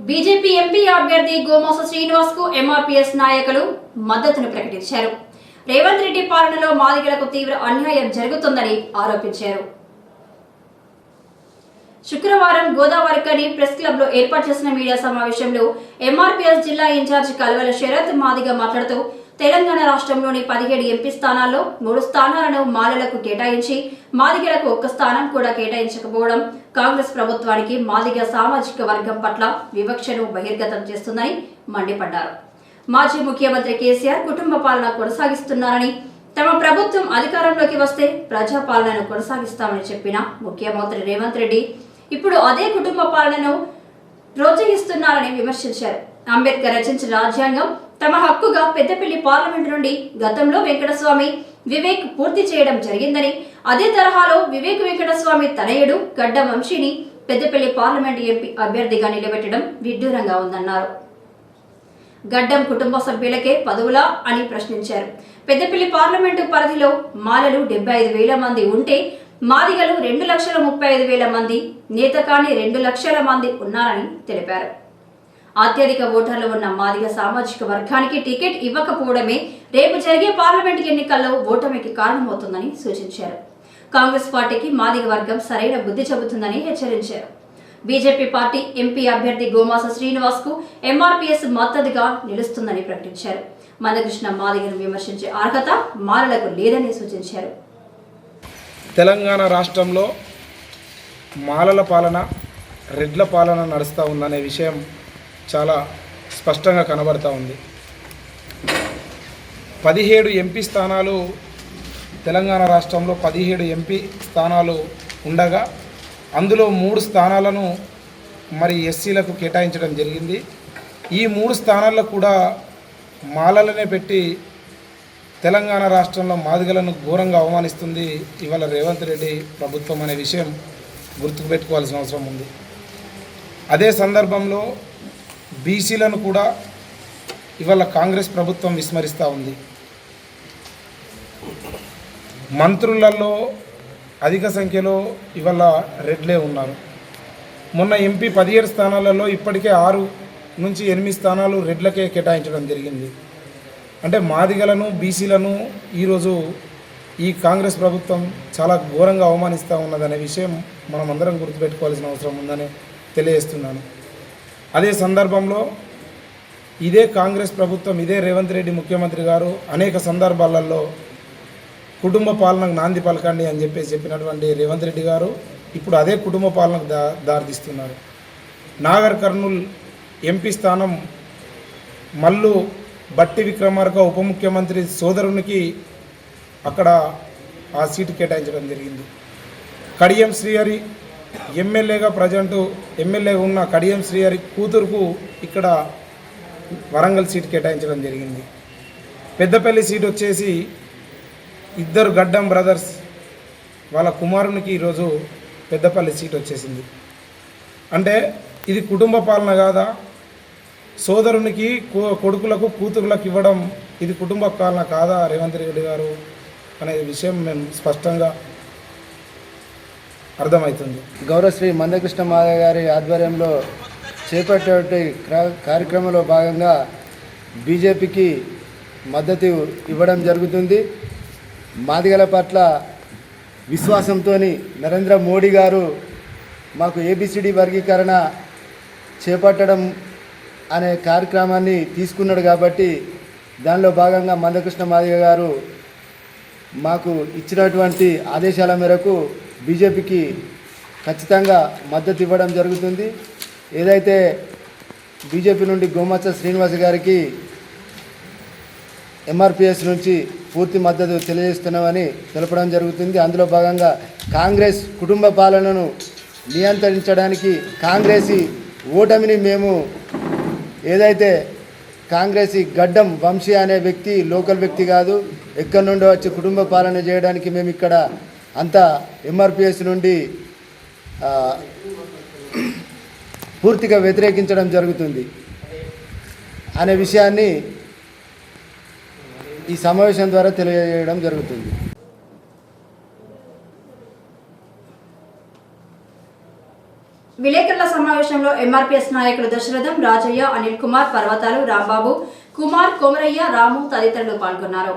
BJP MP అభ్యర్థి గోమోస శ్రీనివాస్కు MRPS నాయకులు మద్దతును ప్రకటించారు. రేవంత్ రెడ్డి పాలనలో మాదిగలకు తీవ్ర అన్యాయం జరుగుతుందని ఆరోపించారు. శుక్రవారం గోదావరికని ప్రెస్ క్లబ్లో ఏర్పాటు చేసిన మీడియా సమావేశంలో ఎంఆర్పీఎస్ జిల్లా ఇన్ఛార్జ్ కల్వల శరత్ మాదిగ మాట్లాడుతూ తెలంగాణ రాష్ట్రంలోని పదిహేడు ఎంపీ స్థానాల్లో మూడు స్థానాలను మాలలకు కేటాయించి మాదిగలకు ఒక్క స్థానం కూడా కేటాయించకపోవడం కాంగ్రెస్ ప్రభుత్వానికి మాదిగ సామాజిక వర్గం పట్ల వివక్షను బహిర్గతం చేస్తుందని మండిపడ్డారు. మాజీ ముఖ్యమంత్రి కేసీఆర్ కుటుంబ పాలన కొనసాగిస్తున్నారని తమ ప్రభుత్వం అధికారంలోకి వస్తే ప్రజాపాలనను కొనసాగిస్తామని చెప్పిన ముఖ్యమంత్రి రేవంత్ రెడ్డి ఇప్పుడు అదే కుటుంబ పాలనను ప్రోత్సహిస్తున్నారని విమర్శించారు. అంబేద్కర్ రచించిన రాజ్యాంగం తమ హక్కుగా పెద్దపల్లి పార్లమెంటు నుండి గతంలో వెంకటస్వామి వివేక్ పూర్తి చేయడం జరిగిందని అదే తరహాలో వివేక్ వెంకటస్వామి తనయుడు గడ్డ వంశీని పెద్దపల్లి పార్లమెంటు ఎంపీ అభ్యర్థిగా నిలబెట్టడం విడ్డూరంగా ఉందన్నారు. గడ్డం కుటుంబ సభ్యులకే పదవులా అని ప్రశ్నించారు. పెద్దపల్లి పార్లమెంటు పరిధిలో మాలలు డెబ్బై ఐదు వేల మంది ఉంటే మాదిగలు రెండు లక్షల ముప్పై ఐదు వేల మంది నేత కాని రెండు లక్షల మంది ఉన్నారని తెలిపారు. అత్యధిక ఓటర్లు ఉన్న మాదిగ సామాజిక వర్గానికి టికెట్ ఇవ్వకపోవడమే రేపు జరిగే పార్లమెంట్ ఎన్నికల్లో ఓటమికి కారణమవుతుందని సూచించారు. కాంగ్రెస్ పార్టీకి మాదిగ వర్గం సరైన బుద్ధి చెబుతుందని హెచ్చరించారు. బీజేపీ పార్టీ ఎంపీ అభ్యర్థి గోమాస శ్రీనివాస్కు ఎంఆర్పీఎస్ మద్దతుగా నిలుస్తుందని ప్రకటించారు. మందకృష్ణ మాదిగను విమర్శించే అర్హత మాలలకు లేదని సూచించారు. తెలంగాణ రాష్ట్రంలో మాలల పాలన రెడ్ల పాలన నడుస్తూ ఉందనే విషయం చాలా స్పష్టంగా కనబడతా ఉంది. పదిహేడు ఎంపీ స్థానాలు తెలంగాణ రాష్ట్రంలో పదిహేడు ఎంపీ స్థానాలు ఉండగా అందులో మూడు స్థానాలను మరి ఎస్సీలకు కేటాయించడం జరిగింది. ఈ మూడు స్థానాల్లో కూడా మాలలనే పెట్టి తెలంగాణ రాష్ట్రంలో మాదిగలను ఘోరంగా అవమానిస్తుంది ఇవాళ రేవంత్ రెడ్డి ప్రభుత్వం అనే విషయం గుర్తుకు పెట్టుకోవాల్సిన అవసరం ఉంది. అదే సందర్భంలో బీసీలను కూడా ఇవాళ కాంగ్రెస్ ప్రభుత్వం విస్మరిస్తూ ఉంది. మంత్రులలో అధిక సంఖ్యలో ఇవాళ రెడ్లే ఉన్నారు. మొన్న ఎంపీ పదిహేడు స్థానాలలో ఇప్పటికే ఆరు నుంచి ఎనిమిది స్థానాలు రెడ్లకే కేటాయించడం జరిగింది. అంటే మాదిగలను బీసీలను ఈరోజు ఈ కాంగ్రెస్ ప్రభుత్వం చాలా ఘోరంగా అవమానిస్తూ ఉన్నదనే విషయం మనం అందరం గుర్తుపెట్టుకోవాల్సిన అవసరం ఉందని తెలియజేస్తున్నాను. అదే సందర్భంలో ఇదే కాంగ్రెస్ ప్రభుత్వం ఇదే రేవంత్ రెడ్డి ముఖ్యమంత్రి గారు అనేక సందర్భాలలో కుటుంబ పాలనకు నాంది పలకండి అని చెప్పేసి చెప్పినటువంటి రేవంత్ రెడ్డి గారు ఇప్పుడు అదే కుటుంబ పాలనకు దా దారితీస్తున్నారు. నాగర్ కర్నూల్ ఎంపీ స్థానం మల్లు బట్టి విక్రమార్క ఉప ముఖ్యమంత్రి సోదరునికి అక్కడ ఆ సీటు కేటాయించడం జరిగింది. కడియం శ్రీహరి ఎమ్మెల్యేగా ప్రజెంట్ ఎమ్మెల్యే ఉన్న కడియం శ్రీహరి కూతురుకు ఇక్కడ వరంగల్ సీట్ కేటాయించడం జరిగింది. పెద్దపల్లి సీట్ వచ్చేసి ఇద్దరు గడ్డం బ్రదర్స్ వాళ్ళ కుమారునికి ఈరోజు పెద్దపల్లి సీట్ వచ్చేసింది. అంటే ఇది కుటుంబ పాలన కాదా? సోదరునికి కొడుకులకు కూతురులకు ఇవ్వడం ఇది కుటుంబ పాలన కాదా రేవంత్ రెడ్డి గారు? అనే విషయం మేము స్పష్టంగా అర్థమవుతుంది. గౌరవశ్రీ మందకృష్ణ మాధవ్ గారి ఆధ్వర్యంలో చేపట్టే కార్యక్రమంలో భాగంగా బీజేపీకి మద్దతు ఇవ్వడం జరుగుతుంది. మాదిగల పట్ల విశ్వాసంతో నరేంద్ర మోడీ గారు మాకు ఏబిసిడి వర్గీకరణ చేపట్టడం అనే కార్యక్రమాన్ని తీసుకున్నాడు కాబట్టి దానిలో భాగంగా మందకృష్ణ మాదిగ గారు మాకు ఇచ్చినటువంటి ఆదేశాల మేరకు బీజేపీకి ఖచ్చితంగా మద్దతు ఇవ్వడం జరుగుతుంది. ఏదైతే బీజేపీ నుండి గోమచ్చ శ్రీనివాస్ గారికి ఎంఆర్పిఎస్ నుంచి పూర్తి మద్దతు తెలియజేస్తున్నామని తెలపడం జరుగుతుంది. అందులో భాగంగా కాంగ్రెస్ కుటుంబ పాలనను నియంత్రించడానికి కాంగ్రెస్ ఓటమిని మేము ఏదైతే కాంగ్రెస్ గడ్డం వంశీ అనే వ్యక్తి లోకల్ వ్యక్తి కాదు ఎక్కడి నుండో వచ్చి కుటుంబ పాలన చేయడానికి మేము ఇక్కడ అంతా ఎంఆర్పిఎస్ నుండి పూర్తిగా వ్యతిరేకించడం జరుగుతుంది అనే విషయాన్ని ఈ సమావేశం ద్వారా తెలియజేయడం జరుగుతుంది. విలేకరుల సమావేశంలో ఎంఆర్పీఎస్ నాయకులు దశరథం రాజయ్య అనిల్ కుమార్ పర్వతాలు రాంబాబు కుమార్ కొమరయ్య రాము తదితరులు పాల్గొన్నారు.